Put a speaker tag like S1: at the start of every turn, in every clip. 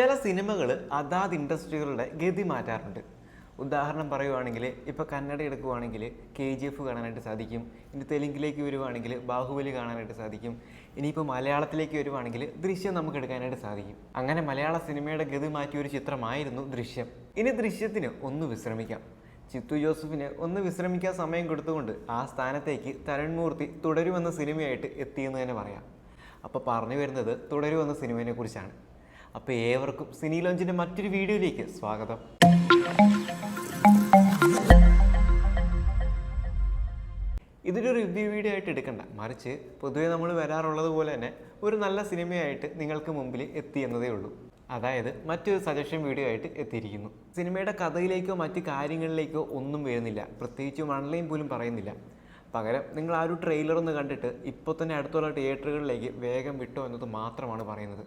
S1: ചില സിനിമകൾ അതാത് ഇൻഡസ്ട്രികളുടെ ഗതി മാറ്റാറുണ്ട്. ഉദാഹരണം പറയുവാണെങ്കിൽ ഇപ്പോൾ കന്നഡ എടുക്കുവാണെങ്കിൽ കെ ജി എഫ് കാണാനായിട്ട് സാധിക്കും. ഇനി തെലുങ്കിലേക്ക് വരുവാണെങ്കിൽ ബാഹുബലി കാണാനായിട്ട് സാധിക്കും. ഇനിയിപ്പോൾ മലയാളത്തിലേക്ക് വരുവാണെങ്കിൽ ദൃശ്യം നമുക്ക് എടുക്കാനായിട്ട് സാധിക്കും. അങ്ങനെ മലയാള സിനിമയുടെ ഗതി മാറ്റിയ ഒരു ചിത്രമായിരുന്നു ദൃശ്യം. ഇനി ദൃശ്യത്തിന് ഒന്ന് വിശ്രമിക്കാം. ചിത്തു ജോസഫിന് ഒന്ന് വിശ്രമിക്കാൻ സമയം കൊടുത്തുകൊണ്ട് ആ സ്ഥാനത്തേക്ക് തരൺമൂർത്തി തുടരുമെന്ന സിനിമയായിട്ട് എത്തിയെന്ന് തന്നെ പറയാം. അപ്പോൾ പറഞ്ഞു വരുന്നത് തുടരുമെന്ന സിനിമയെ കുറിച്ചാണ്. അപ്പോൾ ഏവർക്കും സിനി ലോഞ്ചിന്റെ മറ്റൊരു വീഡിയോയിലേക്ക് സ്വാഗതം. ഇതൊരു റിവ്യൂ വീഡിയോ ആയിട്ട് എടുക്കണ്ട. മറിച്ച് പൊതുവെ നമ്മൾ വരാറുള്ളത് പോലെ തന്നെ ഒരു നല്ല സിനിമയായിട്ട് നിങ്ങൾക്ക് മുമ്പിൽ എത്തി എന്നതേ ഉള്ളൂ. അതായത് മറ്റൊരു സജഷൻ വീഡിയോ ആയിട്ട് എത്തിയിരിക്കുന്നു. സിനിമയുടെ കഥയിലേക്കോ മറ്റ് കാര്യങ്ങളിലേക്കോ ഒന്നും വരുന്നില്ല. പ്രത്യേകിച്ച് വൺലൈൻ പോലും പറയുന്നില്ല. പകരം നിങ്ങൾ ആ ഒരു ട്രെയിലർ ഒന്ന് കണ്ടിട്ട് ഇപ്പോൾ തന്നെ അടുത്തുള്ള തിയേറ്ററുകളിലേക്ക് വേഗം വിട്ടോ എന്നത് മാത്രമാണ് പറയുന്നത്.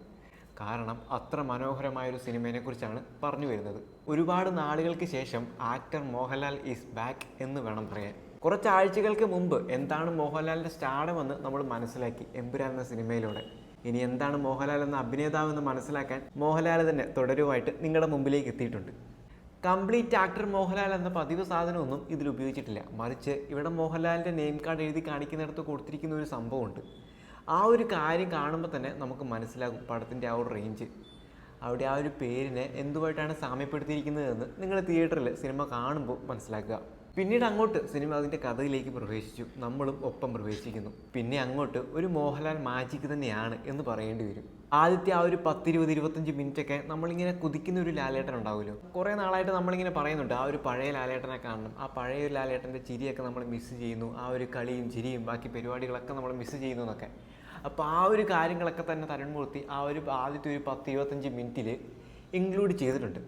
S1: കാരണം അത്ര മനോഹരമായ ഒരു സിനിമയെ കുറിച്ചാണ് പറഞ്ഞു വരുന്നത്. ഒരുപാട് നാളുകൾക്ക് ശേഷം ആക്ടർ മോഹൻലാൽ ഈസ് ബാക്ക് എന്ന് വേണം പറയാൻ. കുറച്ച് ആഴ്ചകൾക്ക് മുമ്പ് എന്താണ് മോഹൻലാലിന്റെ സ്റ്റാർഡമെന്ന് നമ്മൾ മനസ്സിലാക്കി എമ്പുരാൻ എന്ന സിനിമയിലൂടെ. ഇനി എന്താണ് മോഹൻലാൽ എന്ന അഭിനേതാവ് എന്ന് മനസ്സിലാക്കാൻ മോഹൻലാൽ തന്നെ തുടരുമായിട്ട് നിങ്ങളുടെ മുമ്പിലേക്ക് എത്തിയിട്ടുണ്ട്. കംപ്ലീറ്റ് ആക്ടർ മോഹൻലാൽ എന്ന പതിവ് സാധനമൊന്നും ഇതിൽ ഉപയോഗിച്ചിട്ടില്ല. മറിച്ച് ഇവിടെ മോഹൻലാലിന്റെ നെയിം കാർഡ് എഴുതി കാണിക്കുന്നിടത്ത് കൊടുത്തിരിക്കുന്ന ഒരു സംഭവമുണ്ട്. ആ ഒരു കാര്യം കാണുമ്പോൾ തന്നെ നമുക്ക് മനസ്സിലാകും പടത്തിന്റെ ആ ഒരു റേഞ്ച് അവിടെ ആ ഒരു പേരിനെ എന്തുമായിട്ടാണ് സാമ്യപ്പെടുത്തിയിരിക്കുന്നതെന്ന് നിങ്ങൾ തിയേറ്ററിൽ സിനിമ കാണുമ്പോൾ മനസ്സിലാക്കുക. പിന്നീട് അങ്ങോട്ട് സിനിമ അതിന്റെ കഥയിലേക്ക് പ്രവേശിച്ചു. നമ്മളും ഒപ്പം പ്രവേശിക്കുന്നു. പിന്നെ അങ്ങോട്ട് ഒരു മോഹൻലാൽ മാജിക് തന്നെയാണ് എന്ന് പറയേണ്ടി വരും. ആദ്യത്തെ ആ ഒരു പത്തിരുപത് ഇരുപത്തഞ്ച് മിനിറ്റൊക്കെ നമ്മളിങ്ങനെ കുതിക്കുന്ന ഒരു ലാലേട്ടൻ ഉണ്ടാവുമല്ലോ. കുറേ നാളായിട്ട് നമ്മളിങ്ങനെ പറയുന്നുണ്ട് ആ ഒരു പഴയ ലാലേട്ടനെ കാണണം. ആ പഴയ ഒരു ലാലേട്ടന്റെ ചിരിയൊക്കെ നമ്മൾ മിസ്സ് ചെയ്യുന്നു. ആ ഒരു കളിയും ചിരിയും ബാക്കി പരിപാടികളൊക്കെ നമ്മൾ മിസ്സ് ചെയ്യുന്നു എന്നൊക്കെ. അപ്പോൾ ആ ഒരു കാര്യങ്ങളൊക്കെ തന്നെ തരുൺമൂർത്തി ആ ഒരു ആദ്യത്തെ ഒരു പത്ത് ഇരുപത്തഞ്ച് മിനിറ്റിൽ ഇൻക്ലൂഡ് ചെയ്തിട്ടുണ്ട്.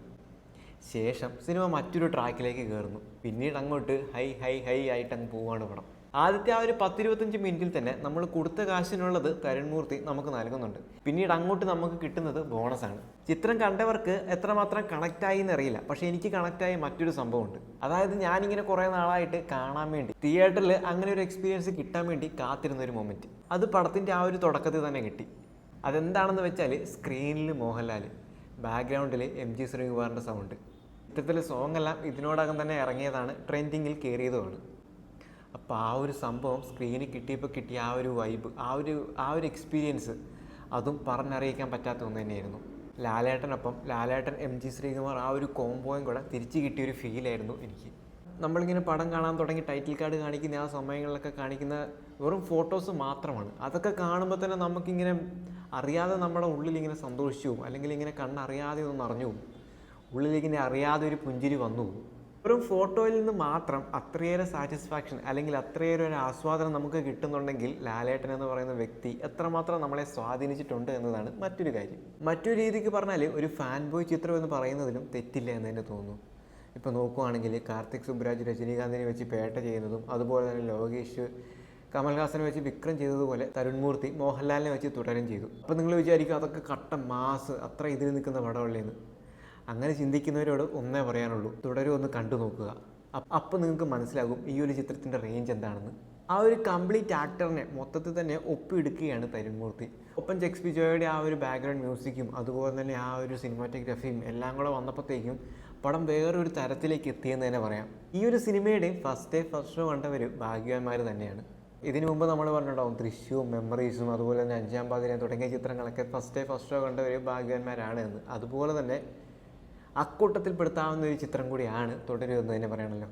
S1: ശേഷം സിനിമ മറ്റൊരു ട്രാക്കിലേക്ക് കയറുന്നു പിന്നീട് അങ്ങോട്ട് ഹൈ ഹൈ ഹൈ ആയിട്ട് അങ്ങ് പോവുകയാണ് പടം. ആദ്യത്തെ ആ ഒരു പത്തിരുപത്തഞ്ച് മിനിറ്റിൽ തന്നെ നമ്മൾ കൊടുത്ത കാശിനുള്ളത് തരുൺമൂർത്തി നമുക്ക് നൽകുന്നുണ്ട്. പിന്നീട് അങ്ങോട്ട് നമുക്ക് കിട്ടുന്നത് ബോണസാണ്. ചിത്രം കണ്ടവർക്ക് എത്രമാത്രം കണക്റ്റായി എന്നറിയില്ല. പക്ഷേ എനിക്ക് കണക്റ്റായ മറ്റൊരു സംഭവമുണ്ട്. അതായത് ഞാനിങ്ങനെ കുറേ നാളായിട്ട് കാണാൻ വേണ്ടി തിയേറ്ററിൽ അങ്ങനെ ഒരു എക്സ്പീരിയൻസ് കിട്ടാൻ വേണ്ടി കാത്തിരുന്ന ഒരു മൊമെന്റ് അത് പടത്തിന്റെ ആ ഒരു തുടക്കത്തിൽ തന്നെ കിട്ടി. അതെന്താണെന്ന് വെച്ചാൽ സ്ക്രീനിൽ മോഹൻലാൽ ബാക്ക്ഗ്രൗണ്ടിൽ എം ജി ശ്രീകുമാറിന്റെ സൗണ്ട് ഇത്തരത്തിലെ സോങ് എല്ലാം ഇതിനോടകം തന്നെ ഇറങ്ങിയതാണ് ട്രെൻഡിങ്ങിൽ കയറിയതുമാണ് അപ്പോൾ ആ ഒരു സംഭവം സ്ക്രീനിൽ കിട്ടിയപ്പോൾ കിട്ടിയ ആ ഒരു വൈബ് ആ ഒരു ആ ഒരു എക്സ്പീരിയൻസ് അതും പറഞ്ഞറിയിക്കാൻ പറ്റാത്ത ഒന്ന് തന്നെയായിരുന്നു. ലാലേട്ടനൊപ്പം ലാലേട്ടൻ എം ജി ശ്രീകുമാർ ആ ഒരു കോംബോയും കൂടെ തിരിച്ചു കിട്ടിയൊരു ഫീലായിരുന്നു എനിക്ക്. നമ്മളിങ്ങനെ പടം കാണാൻ തുടങ്ങി ടൈറ്റിൽ കാർഡ് കാണിക്കുന്ന ആ സമയങ്ങളിലൊക്കെ കാണിക്കുന്ന വെറും ഫോട്ടോസ് മാത്രമാണ്. അതൊക്കെ കാണുമ്പോൾ തന്നെ നമുക്കിങ്ങനെ അറിയാതെ നമ്മുടെ ഉള്ളിൽ ഇങ്ങനെ സന്തോഷിച്ചു അല്ലെങ്കിൽ ഇങ്ങനെ കണ്ണറിയാതെ ഒന്ന് അറിഞ്ഞു ഉള്ളിലേക്ക് അറിയാതെ ഒരു പുഞ്ചിരി വന്നു വെറും ഫോട്ടോയിൽ നിന്ന് മാത്രം അത്രയേറെ സാറ്റിസ്ഫാക്ഷൻ അല്ലെങ്കിൽ അത്രയേറെ ഒരു ആസ്വാദനം നമുക്ക് കിട്ടുന്നുണ്ടെങ്കിൽ ലാലേട്ടൻ എന്ന് പറയുന്ന വ്യക്തി എത്രമാത്രം നമ്മളെ സ്വാധീനിച്ചിട്ടുണ്ട് എന്നതാണ് മറ്റൊരു കാര്യം. മറ്റൊരു രീതിക്ക് പറഞ്ഞാൽ ഒരു ഫാൻ ബോയ് ചിത്രം എന്ന് പറയുന്നതിലും തെറ്റില്ല എന്ന് തന്നെ തോന്നുന്നു. ഇപ്പോൾ നോക്കുവാണെങ്കിൽ കാർത്തിക് സുബ്രാജ് രജനീകാന്തിനെ വെച്ച് പേട്ട ചെയ്യുന്നതും അതുപോലെ തന്നെ ലോകേഷ് കമൽഹാസനെ വെച്ച് വിക്രം ചെയ്തതുപോലെ തരുൺമൂർത്തി മോഹൻലാലിനെ വെച്ച് തുടരും ചെയ്തു. അപ്പോൾ നിങ്ങൾ വിചാരിക്കും അതൊക്കെ കട്ട മാസ് അത്ര ഇതിൽ നിൽക്കുന്ന പടമുള്ളതെന്ന് അങ്ങനെ ചിന്തിക്കുന്നവരോട് ഒന്നേ പറയാനുള്ളൂ. തുടരും ഒന്ന് കണ്ടു നോക്കുക. അപ്പോൾ നിങ്ങൾക്ക് മനസ്സിലാകും ഈ ഒരു ചിത്രത്തിന്റെ റേഞ്ച് എന്താണെന്ന്. ആ ഒരു കംപ്ലീറ്റ് ആക്ടറിനെ മൊത്തത്തിൽ തന്നെ ഒപ്പിയെടുക്കുകയാണ് തരുൺമൂർത്തി. ഒപ്പം ജെക്സ് ബിജോയുടെ ആ ഒരു ബാക്ക്ഗ്രൗണ്ട് മ്യൂസിക്കും അതുപോലെ തന്നെ ആ ഒരു സിനിമാറ്റോഗ്രഫിയും എല്ലാം കൂടെ വന്നപ്പോഴത്തേക്കും പടം വേറൊരു തരത്തിലേക്ക് എത്തിയെന്ന് തന്നെ പറയാം. ഈ ഒരു സിനിമയുടെ ഫസ്റ്റ് ഡേ ഫസ്റ്റ് ഷോ കണ്ടവർ ഭാഗ്യവാന്മാർ തന്നെയാണ്. ഇതിനു മുമ്പ് നമ്മൾ പറഞ്ഞിട്ടുണ്ടാവും ദൃശ്യവും മെമ്മറീസും അതുപോലെ തന്നെ അഞ്ചാം പാതിര തുടങ്ങിയ ചിത്രങ്ങളൊക്കെ ഫസ്റ്റ് ഡേ ഫസ്റ്റ് ഷോ കണ്ടവർ ഭാഗ്യവാന്മാരാണ് എന്ന്. അതുപോലെ തന്നെ അക്കൂട്ടത്തിൽപ്പെടുത്താവുന്ന ഒരു ചിത്രം കൂടിയാണ് തുടരുമെന്ന് തന്നെ പറയണല്ലോ